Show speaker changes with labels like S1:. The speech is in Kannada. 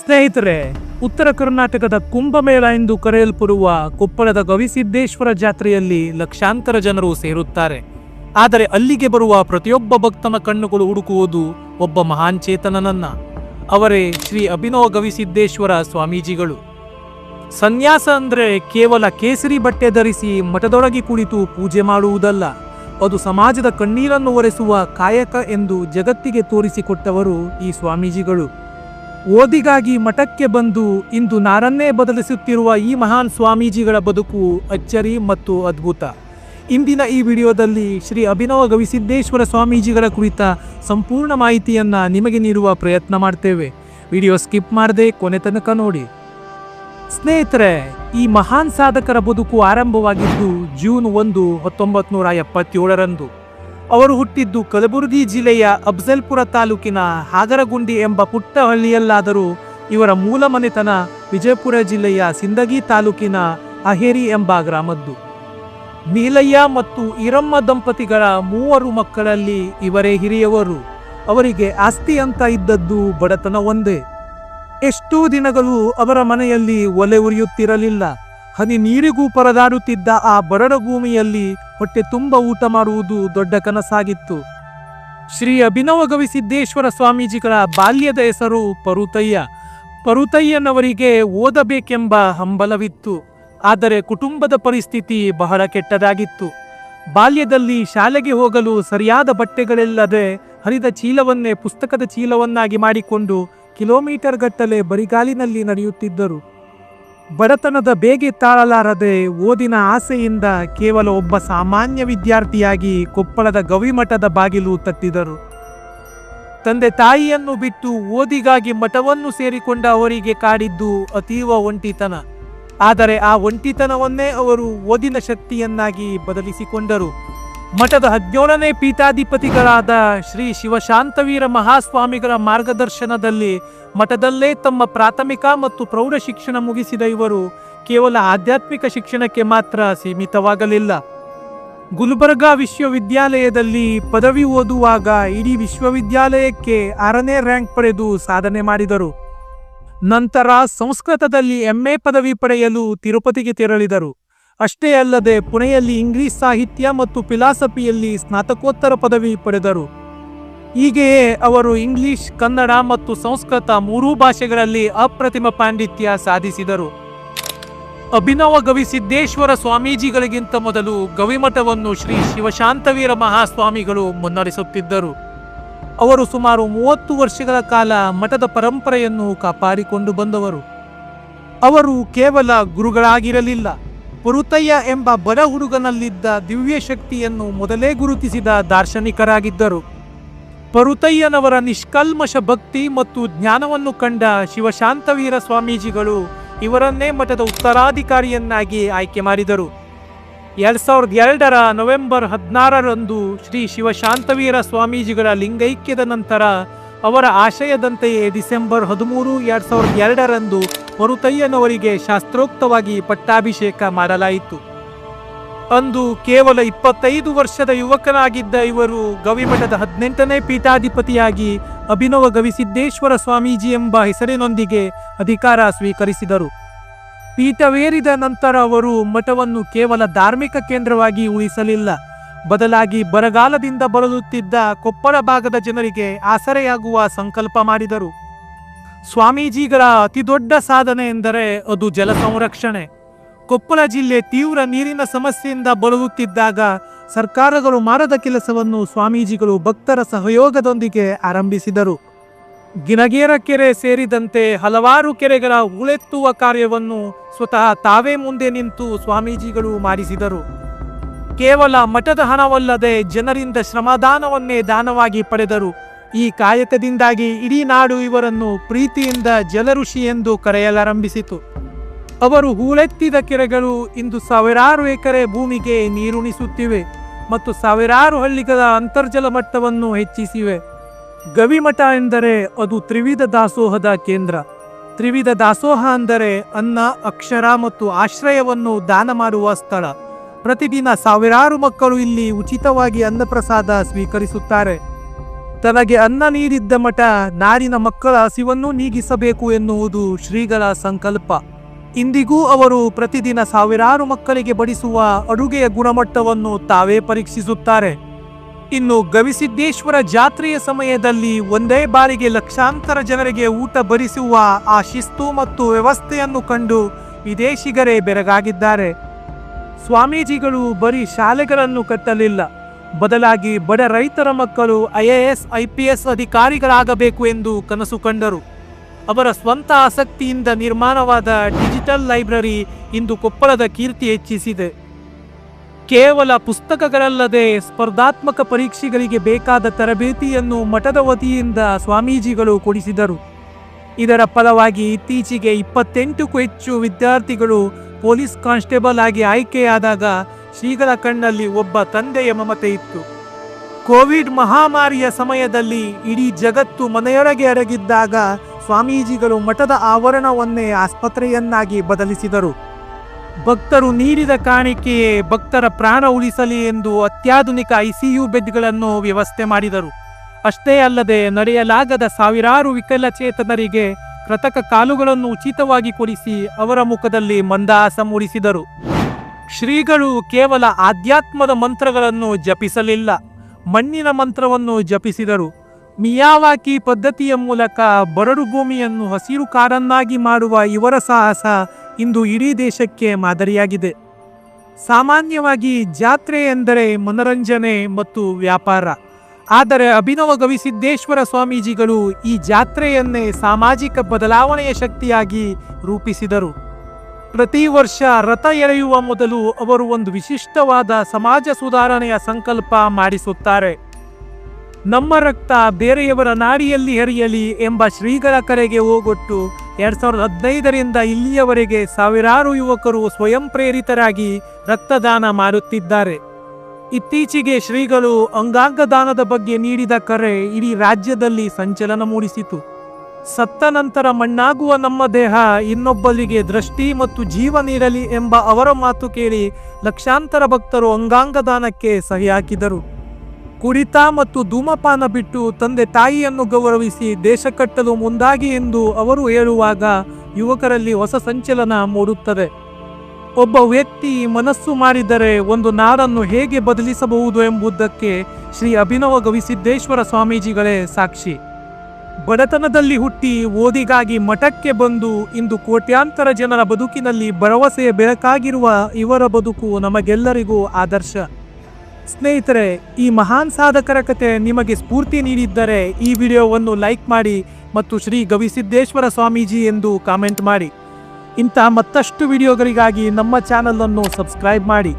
S1: ಸ್ನೇಹಿತರೆ, ಉತ್ತರ ಕರ್ನಾಟಕದ ಕುಂಭಮೇಳ ಎಂದು ಕರೆಯಲ್ಪಡುವ ಕೊಪ್ಪಳದ ಗವಿಸಿದ್ದೇಶ್ವರ ಜಾತ್ರೆಯಲ್ಲಿ ಲಕ್ಷಾಂತರ ಜನರು ಸೇರುತ್ತಾರೆ. ಆದರೆ ಅಲ್ಲಿಗೆ ಬರುವ ಪ್ರತಿಯೊಬ್ಬ ಭಕ್ತನ ಕಣ್ಣುಗಳು ಹುಡುಕುವುದು ಒಬ್ಬ ಮಹಾನ್ ಚೇತನನನ್ನ. ಅವರೇ ಶ್ರೀ ಅಭಿನವ ಗವಿಸಿದ್ದೇಶ್ವರ ಸ್ವಾಮೀಜಿಗಳು. ಸನ್ಯಾಸ ಅಂದ್ರೆ ಕೇವಲ ಕೇಸರಿ ಬಟ್ಟೆ ಧರಿಸಿ ಮಠದೊಳಗೆ ಕುಳಿತು ಪೂಜೆ ಮಾಡುವುದಲ್ಲ, ಅದು ಸಮಾಜದ ಕಣ್ಣೀರನ್ನು ಒರೆಸುವ ಕಾಯಕ ಎಂದು ಜಗತ್ತಿಗೆ ತೋರಿಸಿಕೊಟ್ಟವರು ಈ ಸ್ವಾಮೀಜಿಗಳು. ಓದಿಗಾಗಿ ಮಠಕ್ಕೆ ಬಂದು ಇಂದು ನಾರನ್ನೇ ಬದಲಿಸುತ್ತಿರುವ ಈ ಮಹಾನ್ ಸ್ವಾಮೀಜಿಗಳ ಬದುಕು ಅಚ್ಚರಿ ಮತ್ತು ಅದ್ಭುತ. ಇಂದಿನ ಈ ವಿಡಿಯೋದಲ್ಲಿ ಶ್ರೀ ಅಭಿನವ ಗವಿಸಿದ್ದೇಶ್ವರ ಸ್ವಾಮೀಜಿಗಳ ಕುರಿತ ಸಂಪೂರ್ಣ ಮಾಹಿತಿಯನ್ನು ನಿಮಗೆ ನೀಡುವ ಪ್ರಯತ್ನ ಮಾಡ್ತೇವೆ. ವಿಡಿಯೋ ಸ್ಕಿಪ್ ಮಾಡದೆ ಕೊನೆ ತನಕ ನೋಡಿ. ಸ್ನೇಹಿತರೆ, ಈ ಮಹಾನ್ ಸಾಧಕರ ಬದುಕು ಆರಂಭವಾಗಿದ್ದು ಜೂನ್ ಒಂದು ಹತ್ತೊಂಬತ್ತು ನೂರ ಎಪ್ಪತ್ತೇಳರಂದು. ಅವರು ಹುಟ್ಟಿದ್ದು ಕಲಬುರಗಿ ಜಿಲ್ಲೆಯ ಅಫ್ಜಲ್ಪುರ ತಾಲೂಕಿನ ಹಾಗರಗುಂಡಿ ಎಂಬ ಪುಟ್ಟ ಹಳ್ಳಿಯಲ್ಲಾದರೂ ಇವರ ಮೂಲ ಮನೆತನ ವಿಜಯಪುರ ಜಿಲ್ಲೆಯ ಸಿಂದಗಿ ತಾಲೂಕಿನ ಅಹೇರಿ ಎಂಬ ಗ್ರಾಮದ್ದು. ನೀಲಯ್ಯ ಮತ್ತು ಈರಮ್ಮ ದಂಪತಿಗಳ ಮೂವರು ಮಕ್ಕಳಲ್ಲಿ ಇವರೇ ಹಿರಿಯವರು. ಅವರಿಗೆ ಆಸ್ತಿ ಅಂತ ಇದ್ದದ್ದು ಬಡತನ ಒಂದೇ. ಎಷ್ಟೋ ದಿನಗಳು ಅವರ ಮನೆಯಲ್ಲಿ ಒಲೆ ಉರಿಯುತ್ತಿರಲಿಲ್ಲ. ಹನಿ ನೀರಿಗೂ ಪರದಾಡುತ್ತಿದ್ದ ಆ ಬರಡ ಭೂಮಿಯಲ್ಲಿ ಹೊಟ್ಟೆ ತುಂಬ ಊಟ ಮಾಡುವುದು ದೊಡ್ಡ ಕನಸಾಗಿತ್ತು. ಶ್ರೀ ಅಭಿನವ ಗವಿಸಿದ್ದೇಶ್ವರ ಸ್ವಾಮೀಜಿಗಳ ಬಾಲ್ಯದ ಹೆಸರು ಪರುತಯ್ಯ. ಪರುತಯ್ಯನವರಿಗೆ ಓದಬೇಕೆಂಬ ಹಂಬಲವಿತ್ತು. ಆದರೆ ಕುಟುಂಬದ ಪರಿಸ್ಥಿತಿ ಬಹಳ ಕೆಟ್ಟದಾಗಿತ್ತು. ಬಾಲ್ಯದಲ್ಲಿ ಶಾಲೆಗೆ ಹೋಗಲು ಸರಿಯಾದ ಬಟ್ಟೆಗಳಿಲ್ಲದೆ ಹರಿದ ಚೀಲವನ್ನೇ ಪುಸ್ತಕದ ಚೀಲವನ್ನಾಗಿ ಮಾಡಿಕೊಂಡು ಕಿಲೋಮೀಟರ್ ಗಟ್ಟಲೆ ಬರಿಗಾಲಿನಲ್ಲಿ ನಡೆಯುತ್ತಿದ್ದರು. ಬಡತನದ ಬೇಗೆ ತಾಳಲಾರದೆ ಓದಿನ ಆಸೆಯಿಂದ ಕೇವಲ ಒಬ್ಬ ಸಾಮಾನ್ಯ ವಿದ್ಯಾರ್ಥಿಯಾಗಿ ಕೊಪ್ಪಳದ ಗವಿಮಠದ ಬಾಗಿಲು ತಟ್ಟಿದರು. ತಂದೆ ತಾಯಿಯನ್ನು ಬಿಟ್ಟು ಓದಿಗಾಗಿ ಮಠವನ್ನು ಸೇರಿಕೊಂಡ ಅವರಿಗೆ ಕಾಡಿದ್ದು ಅತೀವ ಒಂಟಿತನ. ಆದರೆ ಆ ಒಂಟಿತನವನ್ನೇ ಅವರು ಓದಿನ ಶಕ್ತಿಯನ್ನಾಗಿ ಬದಲಿಸಿಕೊಂಡರು. ಮಠದ ಹದಿನೇಳನೇ ಪೀಠಾಧಿಪತಿಗಳಾದ ಶ್ರೀ ಶಿವಶಾಂತವೀರ ಮಹಾಸ್ವಾಮಿಗಳ ಮಾರ್ಗದರ್ಶನದಲ್ಲಿ ಮಠದಲ್ಲೇ ತಮ್ಮ ಪ್ರಾಥಮಿಕ ಮತ್ತು ಪ್ರೌಢ ಶಿಕ್ಷಣ ಮುಗಿಸಿದ ಇವರು ಕೇವಲ ಆಧ್ಯಾತ್ಮಿಕ ಶಿಕ್ಷಣಕ್ಕೆ ಮಾತ್ರ ಸೀಮಿತವಾಗಲಿಲ್ಲ. ಗುಲ್ಬರ್ಗಾ ವಿಶ್ವವಿದ್ಯಾಲಯದಲ್ಲಿ ಪದವಿ ಓದುವಾಗ ಇಡೀ ವಿಶ್ವವಿದ್ಯಾಲಯಕ್ಕೆ ಆರನೇ ರ್ಯಾಂಕ್ ಪಡೆದು ಸಾಧನೆ ಮಾಡಿದರು. ನಂತರ ಸಂಸ್ಕೃತದಲ್ಲಿ ಎಂಎ ಪದವಿ ಪಡೆಯಲು ತಿರುಪತಿಗೆ ತೆರಳಿದರು. ಅಷ್ಟೇ ಅಲ್ಲದೆ ಪುಣೆಯಲ್ಲಿ ಇಂಗ್ಲಿಷ್ ಸಾಹಿತ್ಯ ಮತ್ತು ಫಿಲಾಸಫಿಯಲ್ಲಿ ಸ್ನಾತಕೋತ್ತರ ಪದವಿ ಪಡೆದರು. ಹೀಗೆಯೇ ಅವರು ಇಂಗ್ಲಿಷ್, ಕನ್ನಡ ಮತ್ತು ಸಂಸ್ಕೃತ ಮೂರೂ ಭಾಷೆಗಳಲ್ಲಿ ಅಪ್ರತಿಮ ಪಾಂಡಿತ್ಯ ಸಾಧಿಸಿದರು. ಅಭಿನವ ಗವಿಸಿದ್ದೇಶ್ವರ ಸ್ವಾಮೀಜಿಗಳಿಗಿಂತ ಮೊದಲು ಗವಿಮಠವನ್ನು ಶ್ರೀ ಶಿವಶಾಂತವೀರ ಮಹಾಸ್ವಾಮಿಗಳು ಮುನ್ನಡೆಸುತ್ತಿದ್ದರು. ಅವರು ಸುಮಾರು ಮೂವತ್ತು ವರ್ಷಗಳ ಕಾಲ ಮಠದ ಪರಂಪರೆಯನ್ನು ಕಾಪಾಡಿಕೊಂಡು ಬಂದವರು. ಅವರು ಕೇವಲ ಗುರುಗಳಾಗಿರಲಿಲ್ಲ. ಪುರುತಯ್ಯ ಎಂಬ ಬಡ ಹುಡುಗನಲ್ಲಿದ್ದ ದಿವ್ಯ ಶಕ್ತಿಯನ್ನು ಮೊದಲೇ ಗುರುತಿಸಿದ ದಾರ್ಶನಿಕರಾಗಿದ್ದರು. ಪರುತಯ್ಯನವರ ನಿಷ್ಕಲ್ಮಶ ಭಕ್ತಿ ಮತ್ತು ಜ್ಞಾನವನ್ನು ಕಂಡ ಶಿವಶಾಂತವೀರ ಸ್ವಾಮೀಜಿಗಳು ಇವರನ್ನೇ ಮಠದ ಉತ್ತರಾಧಿಕಾರಿಯನ್ನಾಗಿ ಆಯ್ಕೆ ಮಾಡಿದರು. ಎರಡ್ ಸಾವಿರದ ಎರಡರ ನವೆಂಬರ್ ಹದಿನಾರರಂದು ಶ್ರೀ ಶಿವಶಾಂತವೀರ ಸ್ವಾಮೀಜಿಗಳ ಲಿಂಗೈಕ್ಯದ ನಂತರ ಅವರ ಆಶಯದಂತೆಯೇ ಡಿಸೆಂಬರ್ ಹದಿಮೂರು ಎರಡ್ ಸಾವಿರದ ಎರಡರಂದು ಮರುತಯ್ಯನವರಿಗೆ ಶಾಸ್ತ್ರೋಕ್ತವಾಗಿ ಪಟ್ಟಾಭಿಷೇಕ ಮಾಡಲಾಯಿತು. ಅಂದು ಕೇವಲ ಇಪ್ಪತ್ತೈದು ವರ್ಷದ ಯುವಕನಾಗಿದ್ದ ಇವರು ಗವಿಮಠದ ಹದಿನೆಂಟನೇ ಪೀಠಾಧಿಪತಿಯಾಗಿ ಅಭಿನವ ಗವಿಸಿದ್ದೇಶ್ವರ ಸ್ವಾಮೀಜಿ ಎಂಬ ಹೆಸರಿನೊಂದಿಗೆ ಅಧಿಕಾರ ಸ್ವೀಕರಿಸಿದರು. ಪೀಠವೇರಿದ ನಂತರ ಅವರು ಮಠವನ್ನು ಕೇವಲ ಧಾರ್ಮಿಕ ಕೇಂದ್ರವಾಗಿ ಉಳಿಸಲಿಲ್ಲ. ಬದಲಾಗಿ ಬರಗಾಲದಿಂದ ಬಳಲುತ್ತಿದ್ದ ಕೊಪ್ಪಳ ಭಾಗದ ಜನರಿಗೆ ಆಸರೆಯಾಗುವ ಸಂಕಲ್ಪ ಮಾಡಿದರು. ಸ್ವಾಮೀಜಿಗಳ ಅತಿದೊಡ್ಡ ಸಾಧನೆ ಎಂದರೆ ಅದು ಜಲ ಸಂರಕ್ಷಣೆ. ಕೊಪ್ಪಳ ಜಿಲ್ಲೆ ತೀವ್ರ ನೀರಿನ ಸಮಸ್ಯೆಯಿಂದ ಬಳಲುತ್ತಿದ್ದಾಗ ಸರ್ಕಾರಗಳು ಮಾಡದ ಕೆಲಸವನ್ನು ಸ್ವಾಮೀಜಿಗಳು ಭಕ್ತರ ಸಹಯೋಗದೊಂದಿಗೆ ಆರಂಭಿಸಿದರು. ಗಿನಗೇರ ಕೆರೆ ಸೇರಿದಂತೆ ಹಲವಾರು ಕೆರೆಗಳ ಹೂಳೆತ್ತುವ ಕಾರ್ಯವನ್ನು ಸ್ವತಃ ತಾವೇ ಮುಂದೆ ನಿಂತು ಸ್ವಾಮೀಜಿಗಳು ಮಾಡಿಸಿದರು. ಕೇವಲ ಮಠದ ಹಣವಲ್ಲದೆ ಜನರಿಂದ ಶ್ರಮದಾನವನ್ನೇ ದಾನವಾಗಿ ಪಡೆದರು. ಈ ಕಾಯಕದಿಂದಾಗಿ ಇಡೀ ನಾಡು ಇವರನ್ನು ಪ್ರೀತಿಯಿಂದ ಜಲಋಷಿ ಎಂದು ಕರೆಯಲಾರಂಭಿಸಿತು. ಅವರು ಹೂಳೆತ್ತಿದ ಕೆರೆಗಳು ಇಂದು ಸಾವಿರಾರು ಎಕರೆ ಭೂಮಿಗೆ ನೀರುಣಿಸುತ್ತಿವೆ ಮತ್ತು ಸಾವಿರಾರು ಹಳ್ಳಿಗಳ ಅಂತರ್ಜಲ ಮಟ್ಟವನ್ನು ಹೆಚ್ಚಿಸಿವೆ. ಗವಿಮಠ ಎಂದರೆ ಅದು ತ್ರಿವಿಧ ದಾಸೋಹದ ಕೇಂದ್ರ. ತ್ರಿವಿಧ ದಾಸೋಹ ಅಂದರೆ ಅನ್ನ, ಅಕ್ಷರ ಮತ್ತು ಆಶ್ರಯವನ್ನು ದಾನ ಮಾಡುವ ಸ್ಥಳ. ಪ್ರತಿದಿನ ಸಾವಿರಾರು ಮಕ್ಕಳು ಇಲ್ಲಿ ಉಚಿತವಾಗಿ ಅನ್ನಪ್ರಸಾದ ಸ್ವೀಕರಿಸುತ್ತಾರೆ. ತನಗೆ ಅನ್ನ ನೀಡಿದ್ದ ಮಠ ನಾರಿನ ಮಕ್ಕಳ ಹಸಿವನ್ನು ನೀಗಿಸಬೇಕು ಎನ್ನುವುದು ಶ್ರೀಗಳ ಸಂಕಲ್ಪ. ಇಂದಿಗೂ ಅವರು ಪ್ರತಿದಿನ ಸಾವಿರಾರು ಮಕ್ಕಳಿಗೆ ಬಡಿಸುವ ಅಡುಗೆಯ ಗುಣಮಟ್ಟವನ್ನು ತಾವೇ ಪರೀಕ್ಷಿಸುತ್ತಾರೆ. ಇನ್ನು ಗವಿಸಿದ್ದೇಶ್ವರ ಜಾತ್ರೆಯ ಸಮಯದಲ್ಲಿ ಒಂದೇ ಬಾರಿಗೆ ಲಕ್ಷಾಂತರ ಜನರಿಗೆ ಊಟ ಬರಿಸುವ ಆ ಶಿಸ್ತು ಮತ್ತು ವ್ಯವಸ್ಥೆಯನ್ನು ಕಂಡು ವಿದೇಶಿಗರೇ ಬೆರಗಾಗಿದ್ದಾರೆ. ಸ್ವಾಮೀಜಿಗಳು ಬರೀ ಶಾಲೆಗಳನ್ನು ಕಟ್ಟಲಿಲ್ಲ. ಬದಲಾಗಿ ಬಡ ರೈತರ ಮಕ್ಕಳು ಐಎಎಸ್ ಐಪಿಎಸ್ ಅಧಿಕಾರಿಗಳಾಗಬೇಕು ಎಂದು ಕನಸು ಕಂಡರು. ಅವರ ಸ್ವಂತ ಆಸಕ್ತಿಯಿಂದ ನಿರ್ಮಾಣವಾದ ಡಿಜಿಟಲ್ ಲೈಬ್ರರಿ ಇಂದು ಕೊಪ್ಪಳದ ಕೀರ್ತಿ ಹೆಚ್ಚಿಸಿದೆ. ಕೇವಲ ಪುಸ್ತಕಗಳಲ್ಲದೆ ಸ್ಪರ್ಧಾತ್ಮಕ ಪರೀಕ್ಷೆಗಳಿಗೆ ಬೇಕಾದ ತರಬೇತಿಯನ್ನು ಮಠದ ವತಿಯಿಂದ ಸ್ವಾಮೀಜಿಗಳು ಕೊಡಿಸಿದರು. ಇದರ ಫಲವಾಗಿ ಇತ್ತೀಚೆಗೆ ಇಪ್ಪತ್ತೆಂಟಕ್ಕೂ ಹೆಚ್ಚು ವಿದ್ಯಾರ್ಥಿಗಳು ಪೊಲೀಸ್ ಕಾನ್ಸ್ಟೇಬಲ್ ಆಗಿ ಆಯ್ಕೆಯಾದಾಗ ಶ್ರೀಗಳ ಕಣ್ಣಲ್ಲಿ ಒಬ್ಬ ತಂದೆಯ ಮಮತೆ ಇತ್ತು. ಕೋವಿಡ್ ಮಹಾಮಾರಿಯ ಸಮಯದಲ್ಲಿ ಇಡೀ ಜಗತ್ತು ಮನೆಯೊಳಗೆ ಅಡಗಿದ್ದಾಗ ಸ್ವಾಮೀಜಿಗಳು ಮಠದ ಆವರಣವನ್ನೇ ಆಸ್ಪತ್ರೆಯನ್ನಾಗಿ ಬದಲಿಸಿದರು. ಭಕ್ತರು ನೀಡಿದ ಕಾಣಿಕೆಯೇ ಭಕ್ತರ ಪ್ರಾಣ ಉಳಿಸಲಿ ಎಂದು ಅತ್ಯಾಧುನಿಕ ಐಸಿಯು ಬೆಡ್ಗಳನ್ನು ವ್ಯವಸ್ಥೆ ಮಾಡಿದರು. ಅಷ್ಟೇ ಅಲ್ಲದೆ ನಡೆಯಲಾಗದ ಸಾವಿರಾರು ವಿಕಲಚೇತನರಿಗೆ ಕೃತಕ ಕಾಲುಗಳನ್ನು ಉಚಿತವಾಗಿ ಕೊಡಿಸಿ ಅವರ ಮುಖದಲ್ಲಿ ಮಂದಹಾಸ ಮೂಡಿಸಿದರು. ಶ್ರೀಗಳು ಕೇವಲ ಆಧ್ಯಾತ್ಮದ ಮಂತ್ರಗಳನ್ನು ಜಪಿಸಲಿಲ್ಲ. ಮಣ್ಣಿನ ಮಂತ್ರವನ್ನು ಜಪಿಸಿದರು. ಮಿಯಾವಾಕಿ ಪದ್ಧತಿಯ ಮೂಲಕ ಬರಡು ಭೂಮಿಯನ್ನು ಹಸಿರು ಕಾರನ್ನಾಗಿ ಮಾಡುವ ಇವರ ಸಾಹಸ ಇಂದು ಇಡೀ ದೇಶಕ್ಕೆ ಮಾದರಿಯಾಗಿದೆ. ಸಾಮಾನ್ಯವಾಗಿ ಜಾತ್ರೆ ಎಂದರೆ ಮನರಂಜನೆ ಮತ್ತು ವ್ಯಾಪಾರ. ಆದರೆ ಅಭಿನವ ಗವಿಸಿದ್ದೇಶ್ವರ ಸ್ವಾಮೀಜಿಗಳು ಈ ಜಾತ್ರೆಯನ್ನೇ ಸಾಮಾಜಿಕ ಬದಲಾವಣೆಯ ಶಕ್ತಿಯಾಗಿ ರೂಪಿಸಿದರು. ಪ್ರತಿ ವರ್ಷ ರಥ ಎಳೆಯುವ ಮೊದಲು ಅವರು ಒಂದು ವಿಶಿಷ್ಟವಾದ ಸಮಾಜ ಸುಧಾರಣೆಯ ಸಂಕಲ್ಪ ಮಾಡಿಸುತ್ತಾರೆ. ನಮ್ಮ ರಕ್ತ ಬೇರೆಯವರ ನಾಡಿಯಲ್ಲಿ ಹರಿಯಲಿ ಎಂಬ ಶ್ರೀಗಳ ಕರೆಗೆ ಹೋಗೊಟ್ಟು ಎರಡ್ ಸಾವಿರದ ಹದಿನೈದರಿಂದ ಇಲ್ಲಿಯವರೆಗೆ ಸಾವಿರಾರು ಯುವಕರು ಸ್ವಯಂ ಪ್ರೇರಿತರಾಗಿ ರಕ್ತದಾನ ಮಾಡುತ್ತಿದ್ದಾರೆ. ಇತ್ತೀಚೆಗೆ ಶ್ರೀಗಳು ಅಂಗಾಂಗ ದಾನದ ಬಗ್ಗೆ ನೀಡಿದ ಕರೆ ಇಡೀ ರಾಜ್ಯದಲ್ಲಿ ಸಂಚಲನ ಮೂಡಿಸಿತು. ಸತ್ತ ನಂತರ ಮಣ್ಣಾಗುವ ನಮ್ಮ ದೇಹ ಇನ್ನೊಬ್ಬರಿಗೆ ದೃಷ್ಟಿ ಮತ್ತು ಜೀವ ನೀಡಲಿ ಎಂಬ ಅವರ ಮಾತು ಕೇಳಿ ಲಕ್ಷಾಂತರ ಭಕ್ತರು ಅಂಗಾಂಗ ದಾನಕ್ಕೆ ಸಹಿ ಹಾಕಿದರು ಕುಡಿತ ಮತ್ತು ಧೂಮಪಾನ ಬಿಟ್ಟು ತಂದೆ ತಾಯಿಯನ್ನು ಗೌರವಿಸಿ ದೇಶ ಕಟ್ಟಲು ಮುಂದಾಗಿ ಎಂದು ಅವರು ಹೇಳುವಾಗ ಯುವಕರಲ್ಲಿ ಹೊಸ ಸಂಚಲನ ಮೂಡುತ್ತದೆ. ಒಬ್ಬ ವ್ಯಕ್ತಿ ಮನಸ್ಸು ಮಾಡಿದರೆ ಒಂದು ನಾಡನ್ನು ಹೇಗೆ ಬದಲಿಸಬಹುದು ಎಂಬುದಕ್ಕೆ ಶ್ರೀ ಅಭಿನವ ಗವಿಸಿದ್ದೇಶ್ವರ ಸ್ವಾಮೀಜಿಗಳೇ ಸಾಕ್ಷಿ. ಬಡತನದಲ್ಲಿ ಹುಟ್ಟಿ ಓದಿಗಾಗಿ ಮಠಕ್ಕೆ ಬಂದು ಇಂದು ಕೋಟ್ಯಾಂತರ ಜನರ ಬದುಕಿನಲ್ಲಿ ಭರವಸೆಯ ಬೆಳಕಾಗಿರುವ ಇವರ ಬದುಕು ನಮಗೆಲ್ಲರಿಗೂ ಆದರ್ಶ. ಸ್ನೇಹಿತರೆ, ಈ ಮಹಾನ್ ಸಾಧಕರ ಕತೆ ನಿಮಗೆ ಸ್ಫೂರ್ತಿ ನೀಡಿದ್ದರೆ ಈ ವಿಡಿಯೋವನ್ನು ಲೈಕ್ ಮಾಡಿ ಮತ್ತು ಶ್ರೀ ಗವಿಸಿದ್ದೇಶ್ವರ ಸ್ವಾಮೀಜಿ ಎಂದು ಕಾಮೆಂಟ್ ಮಾಡಿ. ಇಂಥ ಮತ್ತಷ್ಟು ವಿಡಿಯೋಗಳಿಗಾಗಿ ನಮ್ಮ ಚಾನಲನ್ನು ಸಬ್ಸ್ಕ್ರೈಬ್ ಮಾಡಿ.